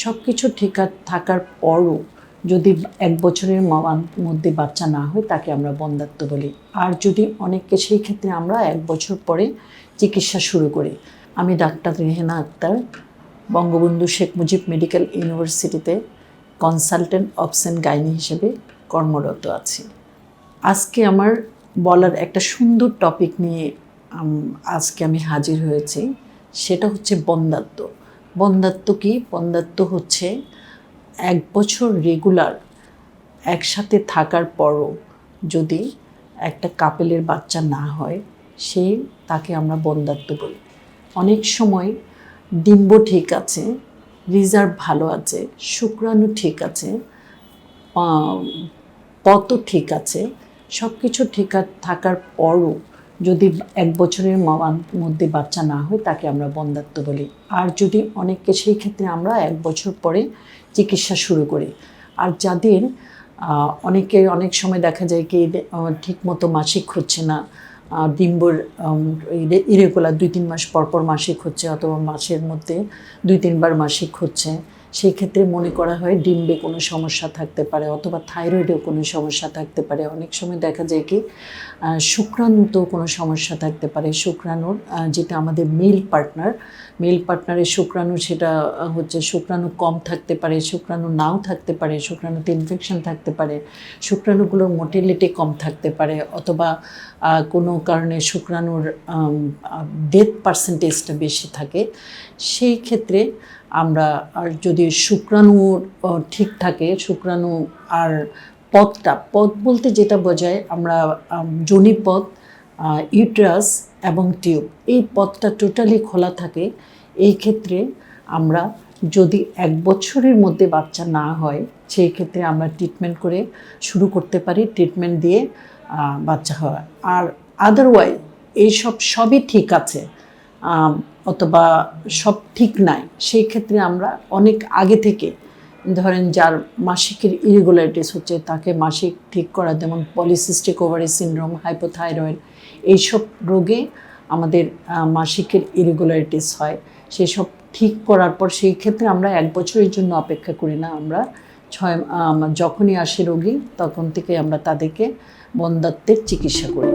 সব কিছু ঠিক থাকার পরও যদি এক বছরের মধ্যে বাচ্চা না হয়, তাকে আমরা বন্ধাত্ব বলি। আর যদি অনেককে সেই ক্ষেত্রে আমরা এক বছর পরে চিকিৎসা শুরু করি। আমি ডাক্তার রেহেনা আক্তার, বঙ্গবন্ধু শেখ মুজিব মেডিকেল ইউনিভার্সিটিতে কনসালটেন্ট অপশন গাইনি হিসেবে কর্মরত আছি। আজকে আমার বলার একটা সুন্দর টপিক নিয়ে আজকে আমি হাজির হয়েছি, সেটা হচ্ছে বন্দাত্ব বন্দাত্ব কি? বন্দাত্ব হচ্ছে এক বছর রেগুলার একসাথে থাকার পরও যদি একটা কাপেলের বাচ্চা না হয়, সে তাকে আমরা বন্দাত্ব বলি। অনেক সময় ডিম্ব ঠিক আছে রিজার্ভ ভালো আছে, শুক্রাণু ঠিক আছে পতও ঠিক আছে সব কিছু ঠিক থাকার পরও যদি এক বছরের মধ্যে বাচ্চা না হয়, তাকে আমরা বন্ধাত্ব বলি। আর যদি অনেককে সেই ক্ষেত্রে আমরা এক বছর পরে চিকিৎসা শুরু করি। আর যাদের অনেকে অনেক সময় দেখা যায় কি ঠিক মতো মাসিক হচ্ছে না ডিম্বর ইরেগুলার দুই তিন মাস পর পর মাসিক হচ্ছে, অথবা মাসের মধ্যে দুই তিনবার মাসিক হচ্ছে সেই ক্ষেত্রে মনে করা হয় ডিম্বে কোনো সমস্যা থাকতে পারে অথবা থাইরয়েডেও কোনো সমস্যা থাকতে পারে। অনেক সময় দেখা যায় কি শুক্রাণুতেও কোনো সমস্যা থাকতে পারে। শুক্রাণুর যেটা আমাদের মেল পার্টনার, মেল পার্টনারের শুক্রাণু সেটা হচ্ছে শুক্রাণু কম থাকতে পারে, শুক্রাণু নাও থাকতে পারে, শুক্রাণুতে ইনফেকশন থাকতে পারে, শুক্রাণুগুলোর মোটিলিটি কম থাকতে পারে অথবা কোনো কারণে শুক্রাণুর ডেথ পার্সেন্টেজটা বেশি থাকে। সেই ক্ষেত্রে আমরা আর যদি শুক্রাণু ঠিক থাকে শুক্রাণু আর পথটা পথ বলতে যেটা বোঝায় আমরা আম, যোনিপথ ইউট্রাস এবং টিউব এই পথটা টোটালি খোলা থাকে। এই ক্ষেত্রে আমরা যদি এক বছরের মধ্যে বাচ্চা না হয় সেই ক্ষেত্রে আমরা ট্রিটমেন্ট করে শুরু করতে পারি ট্রিটমেন্ট দিয়ে বাচ্চা হয় আর আদারওয়াইজ এইসব সবই ঠিক আছে। অথবা সব ঠিক নাই, সেই ক্ষেত্রে আমরা অনেক আগে থেকে, ধরেন যার মাসিকের ইরেগুলারিটিস হচ্ছে, তাকে মাসিক ঠিক করা, যেমন পলিসিস্টিক ওভারি সিনড্রোম, হাইপোথাইরয়েড, এইসব রোগে আমাদের মাসিকের ইরেগুলারিটিস হয়। সেসব ঠিক করার পর সেই ক্ষেত্রে আমরা এক বছরের জন্য অপেক্ষা করি না, আমরা ছয় যখনই আসে রোগী, তখন থেকে আমরা তাদেরকে বন্ধাত্বের চিকিৎসা করি।